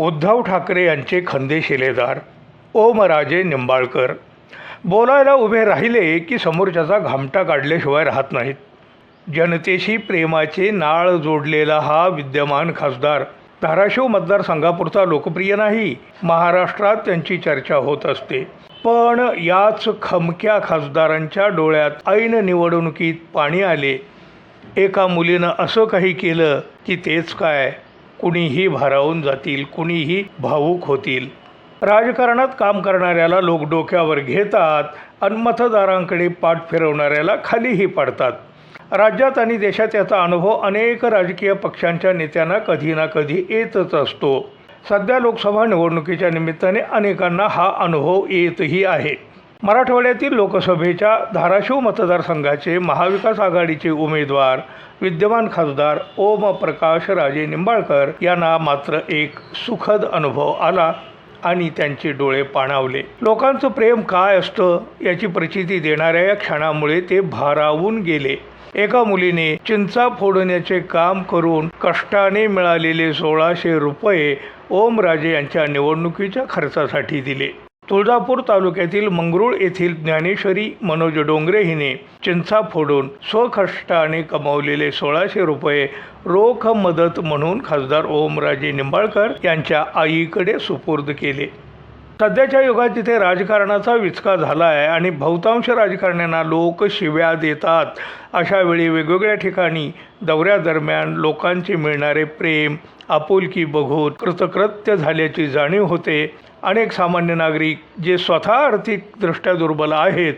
उद्धव ठाकरे यांचे खंदे शिलेदार ओमराजे निंबाळकर. बोलायला उभे राहिले की समोरच्याचा घामटा काढल्याशिवाय राहत नाहीत. जनतेशी प्रेमाचे नाळ जोडलेला हा विद्यमान खासदार. धाराशिव मतदारसंघापुरता लोकप्रिय नाही महाराष्ट्रात त्यांची चर्चा होत असते. पण याच खमक्या खासदारांच्या डोळ्यात ऐन निवडणुकीत पाणी आले. एका मुलीनं असं काही केलं की तेच काय? कुणीही भारावून जातील कुणीही भावूक होतील. राजकारणात काम करणाऱ्याला लोक डोक्यावर घेतात आणि मतदारांकडे पाठ फिरवणाऱ्याला खालीही पाडतात. राज्यात आणि देशात याचा अनुभव अनेक राजकीय पक्षांच्या नेत्यांना कधी ना कधी येतच असतो. सध्या लोकसभा निवडणुकीच्या निमित्ताने अनेकांना हा अनुभव येतही आहे. मराठवाड्यातील लोकसभेच्या धाराशिव मतदारसंघाचे महाविकास आघाडीचे उमेदवार विद्यमान खासदार ओम प्रकाश राजे निंबाळकर यांना मात्र एक सुखद अनुभव आला आणि त्यांचे डोळे पाणावले. लोकांचं प्रेम काय असतं याची प्रचिती देणाऱ्या या क्षणामुळे ते भारावून गेले. एका मुलीने चिंचा फोडण्याचे काम करून कष्टाने मिळालेले सोळाशे रुपये ओमराजे यांच्या निवडणुकीच्या खर्चासाठी दिले. तुळजापूर तालुक्यातील मंगरुळ येथील ज्ञानेश्वरी मनोज डोंगरे हिने चिंचा फोडून स्वकष्टाने कमावलेले सोळाशे रुपये रोख मदत म्हणून खासदार ओमराजे निंबाळकर यांच्या आईकडे सुपूर्द केले. सध्याच्या युगात जिथे राजकारणाचा विचका झाला आहे आणि बहुतांश राजकारण्यांना लोक शिव्या देतात. अशा वेळी वेगवेगळ्या ठिकाणी दौऱ्यादरम्यान लोकांचे मिळणारे प्रेम आपुलकी बघून कृतकृत्य झाल्याची जाणीव होते. अनेक सामान्य नागरिक जे स्वतः आर्थिकदृष्ट्या दुर्बल आहेत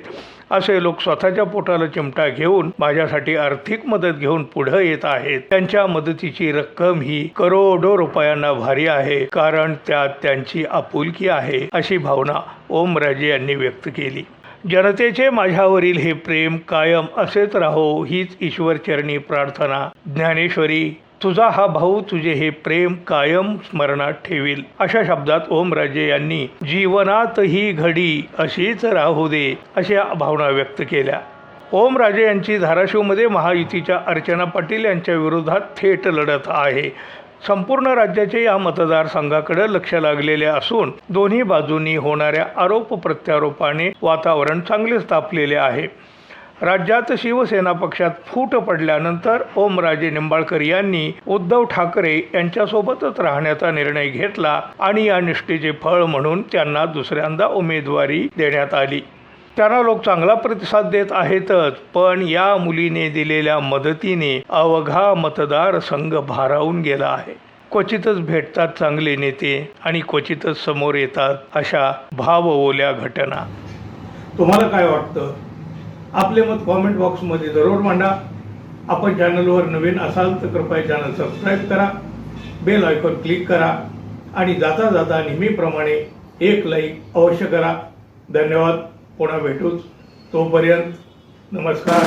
असे लोक स्वतःच्या पोटाला चिमटा घेऊन माझ्यासाठी आर्थिक मदत घेऊन पुढं येत आहेत. त्यांच्या मदतीची रक्कम ही करोडो रुपयांना भारी आहे कारण त्यात त्यांची आपुलकी आहे अशी भावना ओमराजे यांनी व्यक्त केली. जनतेचे माझ्यावरील हे प्रेम कायम असेच राहो हीच ईश्वरचरणी प्रार्थना. ज्ञानेश्वरी तुझा हा भाऊ तुझे हे प्रेम कायम स्मरणात ठेवील. अशा शब्दात ओमराजे यांनी जीवनात ही घडी अशीच राहू दे अशा भावना व्यक्त केल्या. ओमराजे यांची धाराशिवमध्ये महायुतीच्या अर्चना पाटील यांच्या विरोधात थेट लढत आहे. संपूर्ण राज्याचे या मतदारसंघाकडे लक्ष लागलेले असून दोन्ही बाजूंनी होणाऱ्या आरोप प्रत्यारोपाने वातावरण चांगलेच तापलेले आहे. राज्यात शिवसेना पक्षात फूट पडल्यानंतर ओमराजे निंबाळकर यांनी उद्धव ठाकरे यांच्यासोबतच राहण्याचा निर्णय घेतला आणि या निष्ठेचे फळ म्हणून त्यांना दुसऱ्यांदा उमेदवारी देण्यात आली. त्यांना लोक चांगला प्रतिसाद देत आहेतच पण या मुलीने दिलेल्या मदतीने अवघा मतदार संघ भारावून गेला आहे. क्वचितच भेटतात चांगले नेते आणि क्वचितच समोर येतात अशा भावओल्या घटना. तुम्हाला काय वाटतं? आपले मत कॉमेंट बॉक्समध्ये जरूर मांडा. आपण चॅनलवर नवीन असाल तर कृपया चॅनल सबस्क्राईब करा. बेल आयकॉन क्लिक करा. आणि जाता जाता नेहमीप्रमाणे एक लाईक अवश्य करा. धन्यवाद. पुन्हा भेटूच. तोपर्यंत नमस्कार.